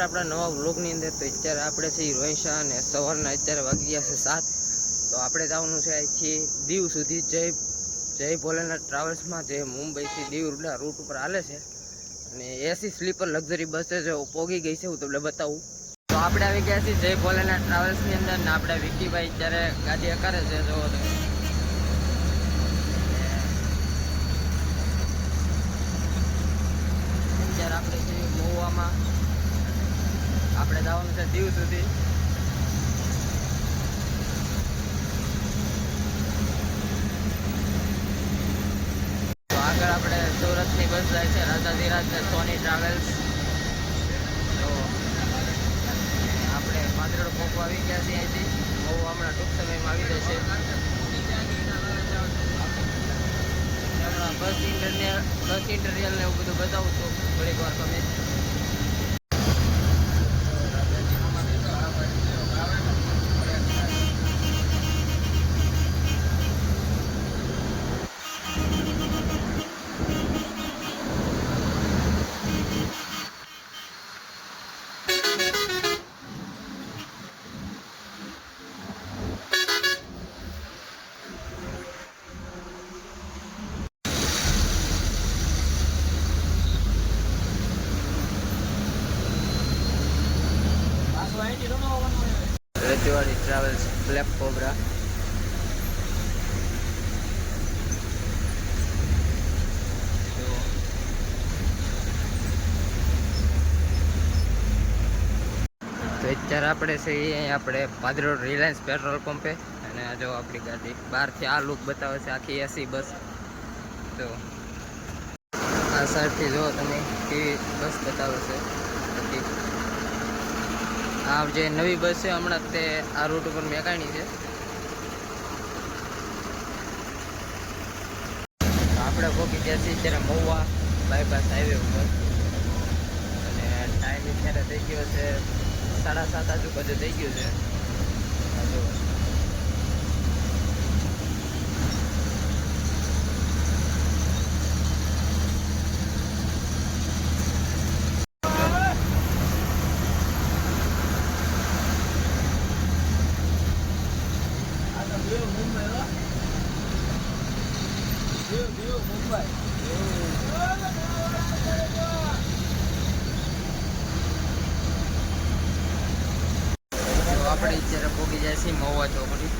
આપણે આપણા નવા વ્લોગની અંદર તો અત્યારે આપણે છીએ રોહિશા અને સવારના અત્યારે વાગી ગયા છે સાત. તો આપણે જવાનું છે અહીંથી દીવ સુધી જય જય ભોલેનાથ ટ્રાવેલ્સમાં, જે મુંબઈથી દીવ રૂડા રૂટ ઉપર હાલે છે. અને એસી સ્લીપર લક્ઝરી બસ છે પોગી ગઈ છે, હું તમને બતાવું. તો આપણે આવી ગયા છીએ જય ભોલેનાથ ટ્રાવેલ્સની અંદર ને આપણે વિકીભાઈ અત્યારે ગાડી અકારે છે, જો તમે અત્યારે આપણે છીએ મહુવામાં આપણે જવાનું છે દીવ સુધી. આગળ આપણે સુરતની બસ જાય છે રાજાધીરાજ ને સોની ટ્રાવેલ્સ તો આપણે પાંદરોડ ખોખો આવી ગયા છીએ અહીંથી. બહુ હમણાં ટૂંક સમયમાં આવી જશે. હમણાં બસ ઇન્ટરનેલ બસ ઇન્ટરનેલ ને એવું બધું બતાવું છું થોડીક વાર તમે રજવાડી ટ્રાવેલ્સ બ્લેક કોબરા અત્યારે આપણે છે એ અહીં આપણે પાદરોડ રિલાયન્સ પેટ્રોલ પંપે અને આ જો આપણી ગાડી બહારથી આ લુક બતાવે છે, આખી એસી બસ. તો આ સાઈડથી જો તમે કેવી બસ બતાવે છે આ જે નવી બસ છે, હમણાં તે આ રૂટ ઉપર મેકાણી છે. આપણે પહોંચી ગયા છીએ ત્યારે મહુવા બાયપાસ હાઈવે ઉપર. અને ટાઈમ અત્યારે થઈ ગયો છે સાડા સાત, આજુબાજુ થઈ ગયું છે. આ જુઓ. તો આપણે અત્યારે પહોંચી જાય છે મહુવા ચોકડી.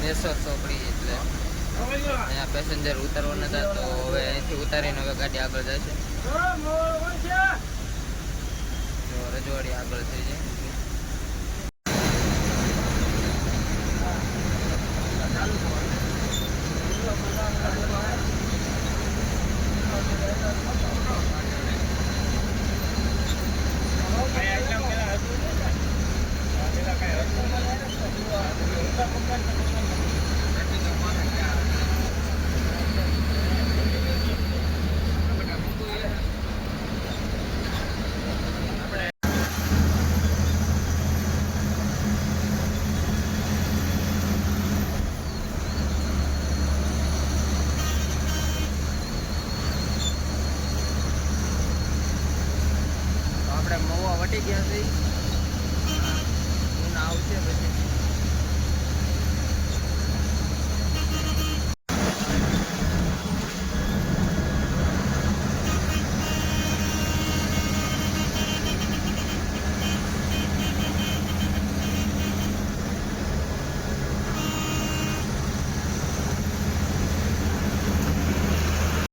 નેસર ચોકડી એટલે અહીંયા પેસેન્જર ઉતારવાના હતા, તો હવે અહીંથી ઉતારીને હવે ગાડી આગળ તો રજવાડી આગળ થઈ જાય. વટી ગયા છે. આવશે પછી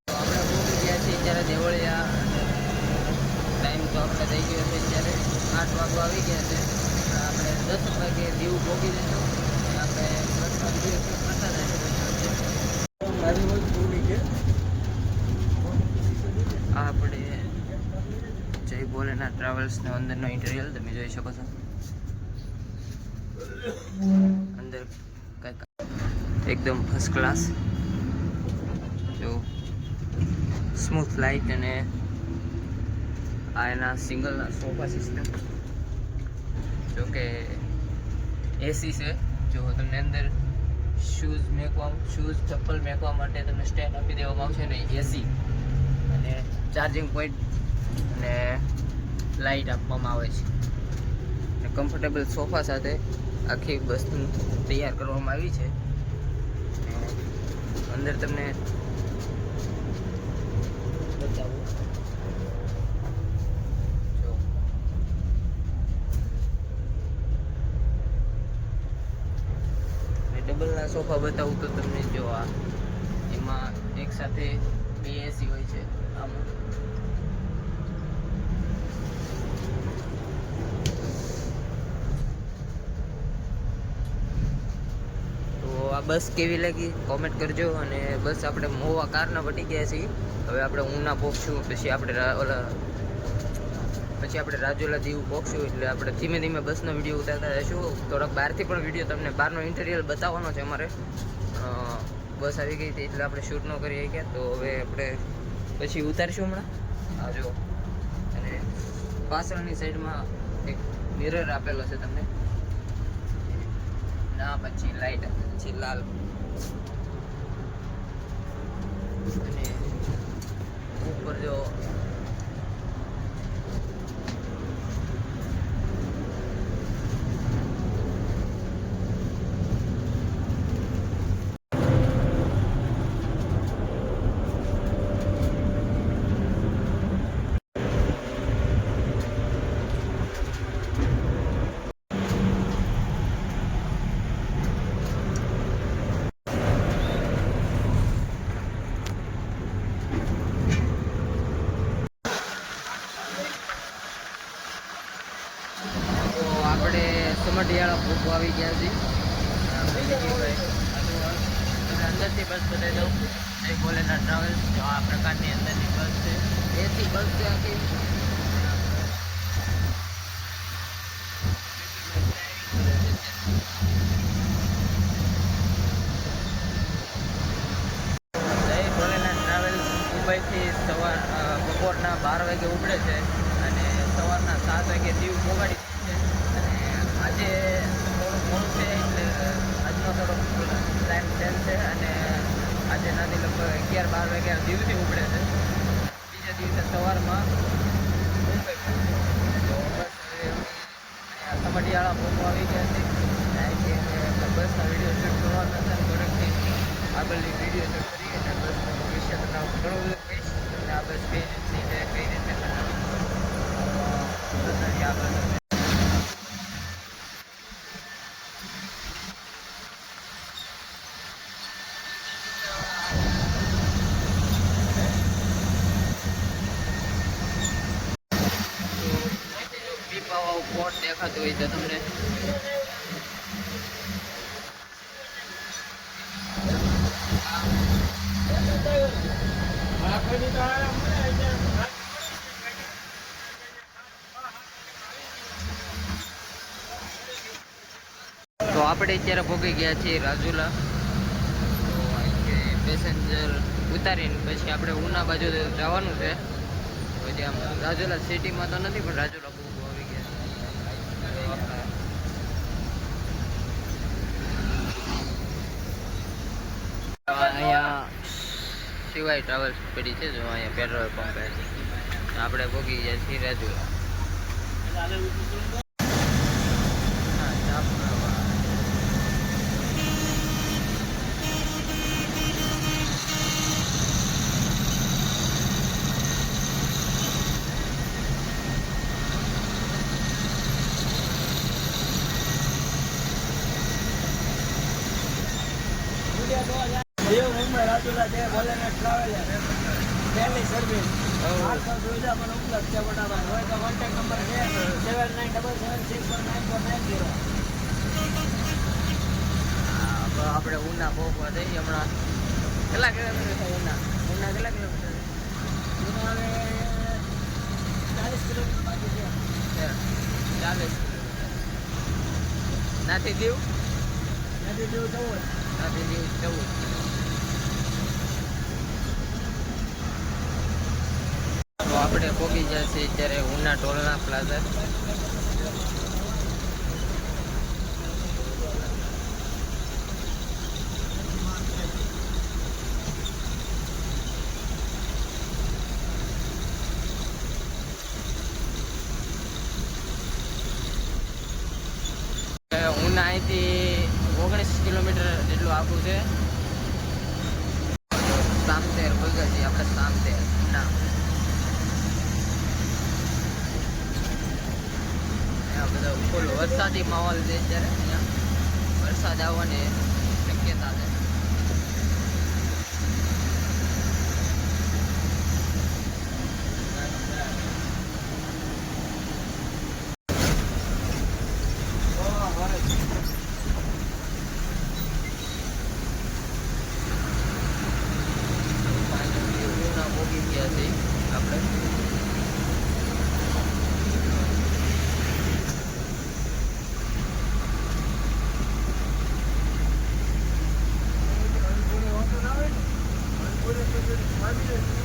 તો આપણે પહોંચી ગયા છીએ અત્યારે દેવળિયા ટાઈમ તો આપણે થઈ ગયો છે અત્યારે આઠ વાગવા આવી ગયા છે આપણે દસ વાગે દીવ પહોંચી જઈશું અને આપણે પ્રસાદ જે છે પ્રસાદ આ આપણે જય ભોલેનાથ ટ્રાવેલ્સનો અંદરનો ઇન્ટિરિયર તમે જોઈ શકો છો. અંદર કંઈક એકદમ ફર્સ્ટ ક્લાસ જો સ્મૂથ લાઇટ અને આ એના સિંગલના સોફા સિસ્ટમ જો કે એસી છે. જો તમને અંદર શૂઝ મેકવા શૂઝ ચપ્પલ મેકવા માટે તમને સ્ટેન્ડ આપી દેવામાં આવશે ને એસી અને ચાર્જિંગ પોઈન્ટ અને લાઇટ આપવામાં આવે છે. અને કમ્ફર્ટેબલ સોફા સાથે આખી વસ્તુ તૈયાર કરવામાં આવી છે. અંદર તમને બતાવું. ડબલના સોફા બતાવું તો તમને જો આ એમાં એક સાથે બે એસી હોય છે આમ તો આ બસ કેવી લાગી? કોમેન્ટ કરજો અને બસ આપણે મોવા કારના વટી ગયા છીએ. હવે આપણે ઊના પહોંચશું પછી આપણે ઓલા પછી આપણે રાજુલા દીવ પહોંચશું એટલે આપણે ધીમે ધીમે બસનો વીડિયો ઉતારતા રહીશું થોડાક બહારથી પણ વીડિયો તમને બહારનો ઇન્ટરિયર બતાવવાનો છે અમારે. બસ આવી ગઈ હતી, એટલે આપણે શૂટ ન કરી શક્યા તો હવે આપણે પછી ઉતારીશું હમણાં. આજો અને પાછળની સાઈડમાં એક મિરર આપેલો છે તમને. ના પછી લાઈટ પછી લાલ. અને ઉપર જો તો સમઢિયાળા ભૂખ આવી ગયા છે. અંદરથી બસ બતાવી દઉં જય ભોલેનાથ ટ્રાવેલ્સ. જો આ પ્રકારની અંદરની બસ છે. એસી બસ છે આખી. જય ભોલેનાથ ટ્રાવેલ્સ મુંબઈથી સવાર બપોરના બાર વાગે ઉપડે છે. અને સવારના સાત વાગે દીવ પોગાડી છે અને આજે થોડું મોડું છે એટલે આજનો થોડો ટાઈમ ચેન્જ છે અને આજે નાની લગભગ અગિયાર, બાર વાગ્યા દિવસે ઉપડે છે. બીજા દિવસે સવારમાં મુંબઈ બસ સમઢિયાળા પહોંચવા આવી ગયા છે. બસ આ વીડિયો શૂટ કરવાના ને થોડીકથી આગળની વીડિયો શૂટ કરી અને બસ ભવિષ્ય તમને ઘણું બધો કહીશ. અને આ બસ કઈ રીતની છે, કઈ રીતે બધાની આગળ તમને પોટ દેખાતું હોય તો તમને. તો આપણે અત્યારે ભોગી ગયા છીએ રાજુલા. પેસેન્જર ઉતારીને પછી આપણે ઉના બાજુ જવાનું છે. પછી આમ રાજુલા સિટીમાં તો નથી, પણ રાજુલા બહુ આવી ગયા છે અહીંયા સિવાય ટ્રાવેલ્સ પડી છે જો અહીંયા પેટ્રોલ પંપે આપણે ભોગી ગયા છીએ રાજુલા હા, ચાપડામાં. એવું મુંબઈ રાજુલા જય ભોલેનાથ ટ્રાવેલર પહેલી સર્વિસ. સુવિધા પણ ઉપલબ્ધ છે મોટાભાઈ હોય તો કોન્ટેક્ટ નંબર છે. Seven nine double seven six one nine four nine zero આપણે ઉના પહોંચવા જઈએ હમણાં. કેટલા કિલોમીટર થાય ઉના? ઉના કેટલા કિલોમીટર ચાલીસ કિલોમીટર બાકી છે. ચાલીસ નાથી દીવ નાથી જેવું જવું નાથી દીવ ચૌદ. આપણે પહોંચી જશે છીએ અત્યારે ઉના ટોલના પ્લાઝા આખું છે સામતેર ભગતજી આપણે સામતેર ના અહીંયા બધો ફૂલ વરસાદી માહોલ છે અત્યારે અહીંયા વરસાદ આવવાની શક્યતા છે. Hadi.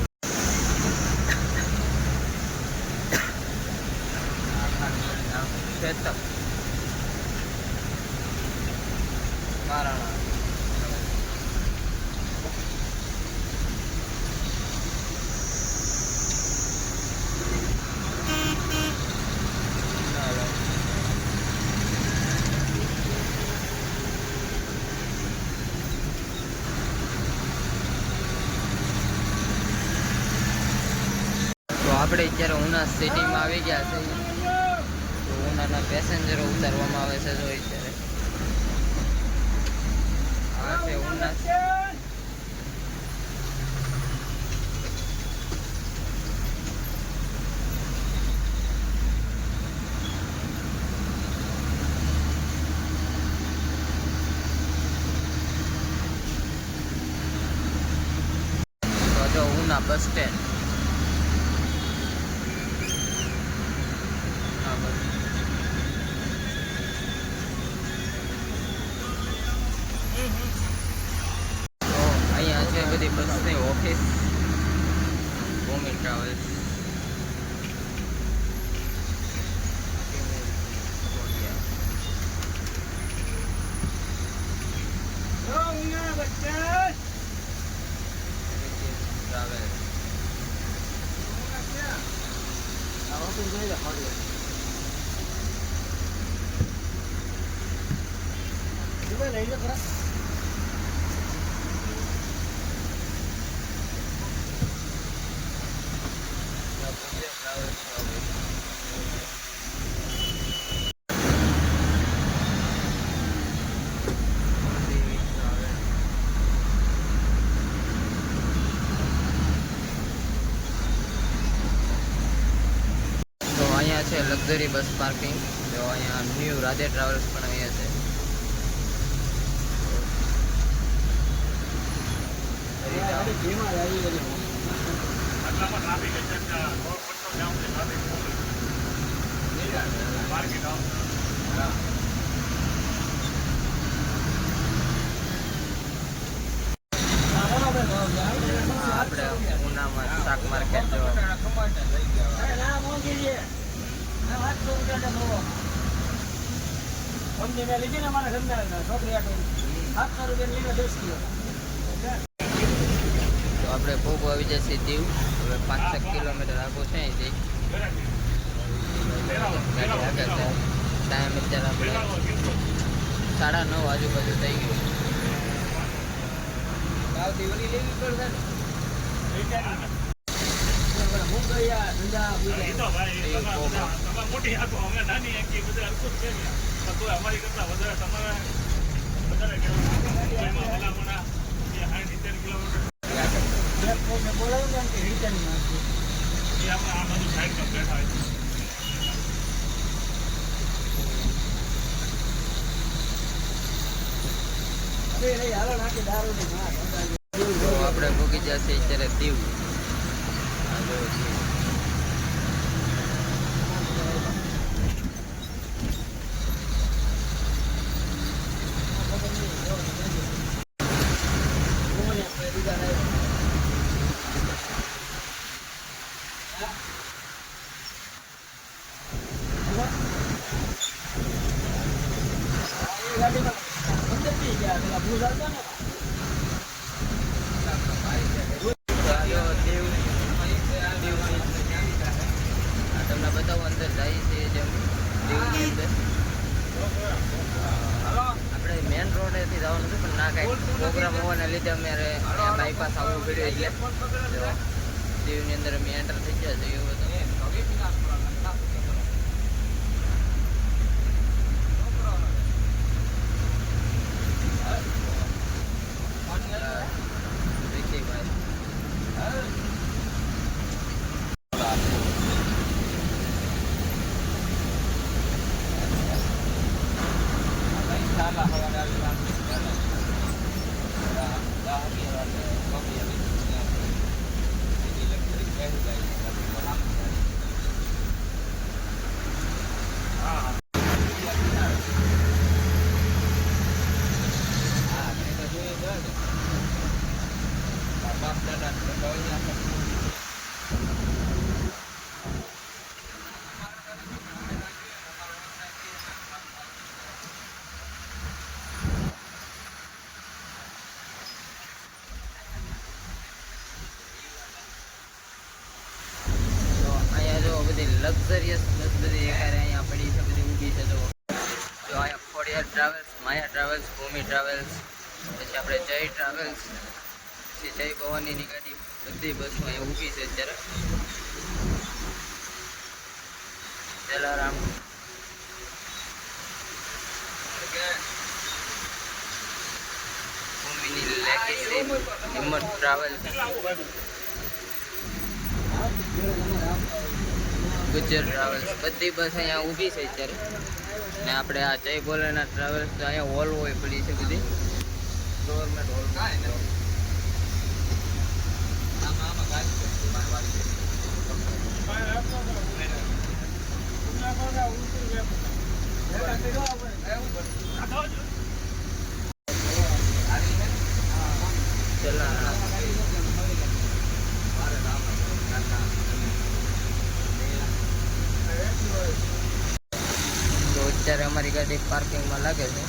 સિટીમાં આવી ગયા છે. તો ઉનાના પેસેન્જરો ઉતારવામાં આવે છે, જોઈ અત્યારે આ છે ઉના તો જો ઉના બસ સ્ટેન્ડ હા બસ તો અહીંયા છે બધી બસની ઓફિસ ભૂમિ ટ્રાવેલ્સ ટ્રાવેલ્સ તો અહીંયા છે લક્ઝરી બસ પાર્કિંગ. જો અહીંયા ન્યૂ રાધે ટ્રાવેલ્સ પણ અહીંયા છે. આપણે ઉનામાં શાક માર્કેટ જો તો આપણે ભોગ આવી જશે દીવ. હવે પાંચ છ કિલોમીટર આગળ છે. અહીંથી ટાઈમ અત્યારે આપણે સાડા નવ આજુબાજુ થઈ ગયું. મોટી આખો અમે નાની આખી બધા છે? ને. અમારી કરતાં વધારે તમારે વધારે ભલામણા એ સાઠ સિત્તેર કિલોમીટર. એ આપણે આ બાજુ સાઈડમાં બેઠા હોય તો આપણે ભોગી જશે અત્યારે દીવ. આ જો દીવ. તો આ જો દીવ દીવ આ તમને બતાવો અંદર જાય છે જેમ દીવની અંદર આપણે મેન રોડેથી જવાનું હતું પણ ના કંઈક પ્રોગ્રામ હોવાના લીધે અમે બાયપાસ આવવું પડ્યું એટલે. દીવની અંદર અમે એન્ટર થઈ ગયા છે એવું હતું રિષિભાઈ તો અહીંયા જો બધી લક્ઝરિયસ બસ બધી એકારે અહીંયા પડી છે બધી ઊભી છે જો જો અહીંયા Khodiyar travels Maya travels Bhumi travels પછી આપણે જય ટ્રાવેલ્સ પછી જય ભવાનીની ગાડી, બધી બસો અહીંયા ઊભી છે અત્યારે. Jalaram ભૂમિની legacy Himmat travels Gujar travels બધી બસ અહીંયા ઊભી છે અત્યારે. ને આપણે આ જય ભોલેના ટ્રાવેલ્સ તો અહીંયા હોલ હોય પડી છે બધી. ગવર્મેન્ટ હોલ જલારામ તો અત્યારે અમારી ગાડી પાર્કિંગમાં લાગે છે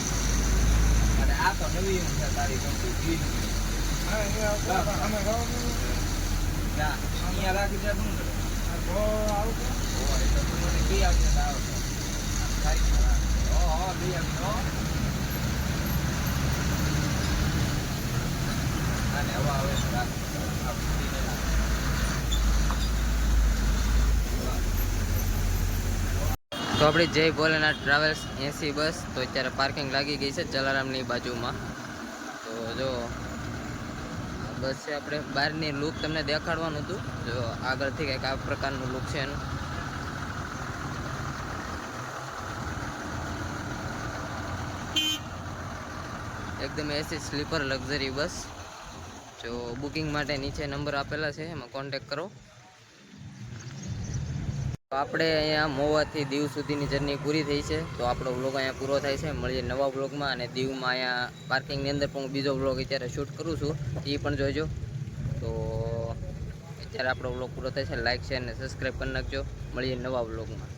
અને આ તો નવી છે તારી કંપની અહીંયા રાખી દે શું કરે તું મને તો આવશે. રાખ. હો, હો, લઈ આવજો, હો. હવા આવે છે રાખ. આ ખુલીને રાખ. તો આપણી જય ભોલેનાથ ટ્રાવેલ્સ, એસી બસ. તો અત્યારે પાર્કિંગ લાગી ગઈ છે જલારામની બાજુમાં. તો જો, બસ છે આપણે બહારની લુક તમને દેખાડવાનું હતું. જો, આગળથી કંઈક આ પ્રકારનું લુક છે એનું. એકદમ એસી સ્લીપર લક્ઝરી બસ. જો, બુકિંગ માટે નીચે નંબર આપેલા છે, એમાં કોન્ટેક કરો. આપણે અહીંયા મોવાથી દીવ સુધીની જર્ની પૂરી થઈ છે. તો આપણો વ્લોગ અહીંયા પૂરો થાય છે. મળીએ નવા બ્લોગમાં અને દીવમાં અહીંયા પાર્કિંગની અંદર પણ હું બીજો બ્લોગ અત્યારે શૂટ કરું છું. એ પણ જોજો તો અત્યારે આપણો વ્લોગ પૂરો થાય છે. લાઇક શેર અને સબસ્ક્રાઈબ કરી નાખજો. મળીએ નવા વ્લોગમાં